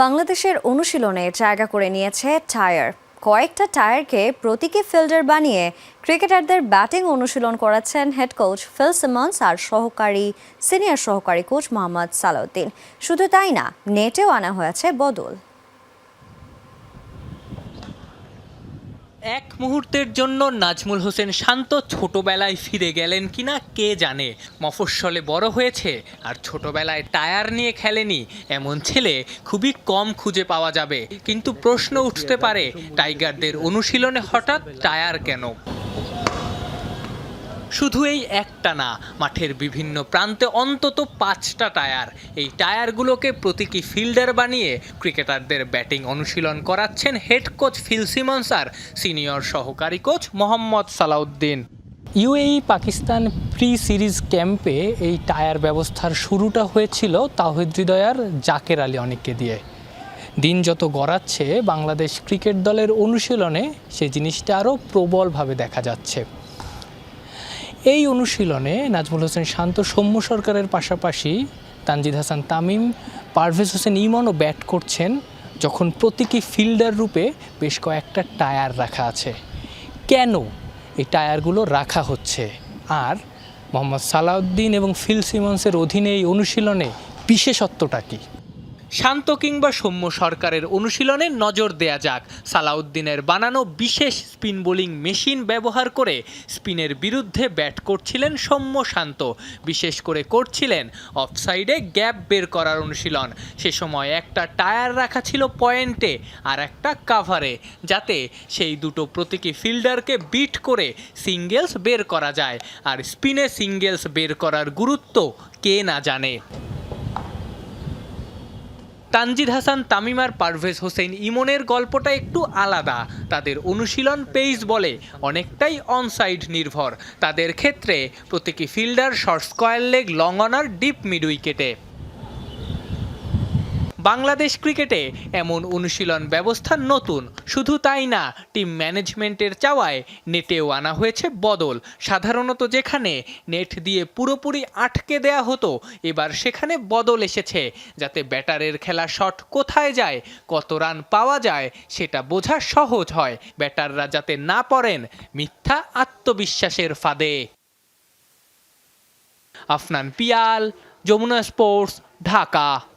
বাংলাদেশের অনুশীলনে জায়গা করে নিয়েছে টায়ার। কয়েকটা টায়ারকে প্রতীকী ফিল্ডার বানিয়ে ক্রিকেটারদের ব্যাটিং অনুশীলন করাচ্ছেন হেড কোচ ফিল সিমন্স আর সহকারী, সিনিয়র সহকারী কোচ মোহাম্মদ সালাউদ্দিন। শুধু তাই না, নেটেও আনা হয়েছে বদল। এক মুহূর্তের জন্য নাজমুল হোসেন শান্ত ছোটবেলায় ফিরে গেলেন কিনা কে জানে? মফস্বলে বড় হয়েছে আর ছোটবেলায় টায়ার নিয়ে খেলেনি। এমন ছেলে খুবই কম খুঁজে পাওয়া যাবে। কিন্তু প্রশ্ন উঠতে পারে, টাইগারদের অনুশীলনে হঠাৎ টায়ার কেন? শুধু এই একটা না, মাঠের বিভিন্ন প্রান্তে অন্তত পাঁচটা টায়ার। এই টায়ারগুলোকে প্রতীকী ফিল্ডার বানিয়ে ক্রিকেটারদের ব্যাটিং অনুশীলন করাচ্ছেন হেড কোচ ফিল সিমন্স আর সিনিয়র সহকারী coach Mohammad Salauddin. UAE Pakistan pre series ক্যাম্পে এই টায়ার ব্যবস্থার শুরুটা হয়েছিল তাহিদ হৃদয়ার জাকের আলী অনেককে দিয়ে। দিন যত গড়াচ্ছে, বাংলাদেশ ক্রিকেট দলের অনুশীলনে সে জিনিসটা আরও প্রবলভাবে দেখা যাচ্ছে। এই অনুশীলনে নাজমুল হোসেন শান্ত, সৌম্য সরকারের পাশাপাশি তানজিদ হাসান তামিম, পারভেজ হোসেন ইমনও ব্যাট করছেন, যখন প্রতীকী ফিল্ডার রূপে বেশ কয়েকটা টায়ার রাখা আছে। কেন এই টায়ারগুলো রাখা হচ্ছে? আর মোহাম্মদ সালাউদ্দিন এবং ফিল সিমন্সের অধীনে এই অনুশীলনে বিশেষত্বটা কী? শান্ত কিংবা সৌম্য সরকারের অনুশীলনে নজর দেয়া যাক। সালাউদ্দিনের বানানো বিশেষ স্পিন বোলিং মেশিন ব্যবহার করে স্পিনের বিরুদ্ধে ব্যাট করছিলেন সৌম্য শান্ত। বিশেষ করে করছিলেন অফসাইডে গ্যাপ বের করার অনুশীলন। সে সময় একটা টায়ার রাখা ছিল পয়েন্টে আর একটা কাভারে, যাতে সেই দুটো প্রতীকী ফিল্ডারকে বিট করে সিঙ্গেলস বের করা যায়। আর স্পিনে সিঙ্গেলস বের করার গুরুত্ব কে না জানে। তানজিদ হাসান, তামিমার পারভেজ হোসেন ইমনের গল্পটা একটু আলাদা। তাদের অনুশীলন পেইস বলে অনেকটাই অনসাইড নির্ভর। তাদের ক্ষেত্রে প্রতীকী fielder, short square leg, long on, deep mid উইকেটে। বাংলাদেশ ক্রিকেটে এমন অনুশীলন ব্যবস্থা নতুন। শুধু তাই না, টিম ম্যানেজমেন্টের চাওয়ায় নেটেও আনা হয়েছে বদল। সাধারণত যেখানে নেট দিয়ে পুরোপুরি আটকে দেয়া হতো, এবার সেখানে বদল এসেছে। যাতে ব্যাটারের খেলা শট কোথায় যায়, কত রান পাওয়া যায়, সেটা বোঝা সহজ হয়। ব্যাটাররা যাতে না পড়েন, মিথ্যা আত্মবিশ্বাসের ফাঁদে। আফনান পিয়াল, যমুনা স্পোর্টস, ঢাকা।